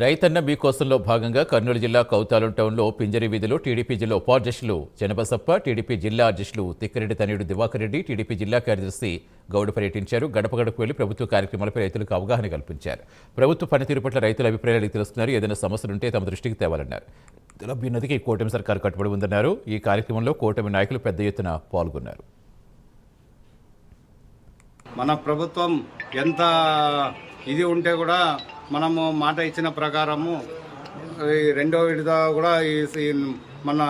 రైతన్న మీకోసంలో భాగంగా కర్నూలు జిల్లా కౌతాలం టౌన్లో పింజరి వీధిలో టీడీపీ జిల్లా ఉపాధ్యక్షులు చెనబసప్ప టీడీపీ జిల్లా అధ్యక్షులు తిక్కిరెడ్డి తనయుడు దివాకర్ రెడ్డి టీడీపీ జిల్లా కార్యదర్శి గౌడ్ పర్యటించారు. గడప గడపకు వెళ్ళి ప్రభుత్వ కార్యక్రమాలపై రైతులకు అవగాహన కల్పించారు. ప్రభుత్వ పనితీరు పట్ల రైతుల అభిప్రాయాలు తెలుస్తున్నారు. ఏదైనా సమస్యలుంటే తమ దృష్టికి తేవాలన్నారు. రైతుల అభ్యున్నతికి కూటమి సర్కారు కట్టుబడి ఉందన్నారు. ఈ కార్యక్రమంలో కూటమి నాయకులు పెద్ద ఎత్తున పాల్గొన్నారు. మన ప్రభుత్వం ఎంత ఇది ఉంటే కూడా మనము మాట ఇచ్చిన ప్రకారము ఈ రెండో విడత కూడా ఈ మన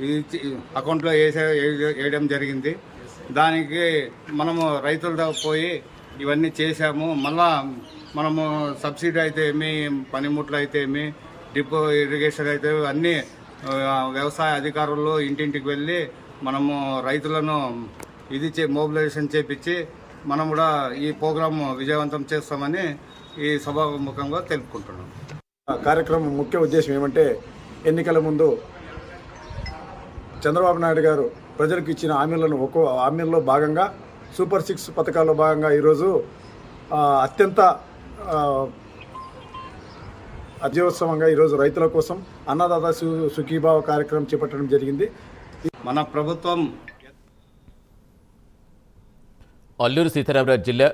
ఇది అకౌంట్లో వేసే వేయడం జరిగింది. దానికి మనము రైతులతో పోయి ఇవన్నీ చేశాము. మళ్ళా మనము సబ్సిడీ అయితే ఏమి పనిముట్లు అయితే ఏమి డిపో ఇరిగేషన్ అయితే అన్నీ వ్యవసాయ అధికారులు ఇంటింటికి వెళ్ళి మనము రైతులను ఇది చే మొబిలైజేషన్ చేపించి మనం కూడా ఈ ప్రోగ్రాం విజయవంతం చేస్తామని ఈ సభాముఖంగా తెలుపుకుంటున్నాం. కార్యక్రమం ముఖ్య ఉద్దేశం ఏమంటే ఎన్నికల ముందు చంద్రబాబు నాయుడు గారు ప్రజలకు ఇచ్చిన హామీలను ఒక్కో హామీల్లో భాగంగా సూపర్ సిక్స్ పథకాల్లో భాగంగా ఈరోజు అత్యంత అత్యవసరంగా ఈరోజు రైతుల కోసం అన్నదాత సుఖీభావ కార్యక్రమం చేపట్టడం జరిగింది. మన ప్రభుత్వం అల్లూరు సీతారామరాజు జిల్లా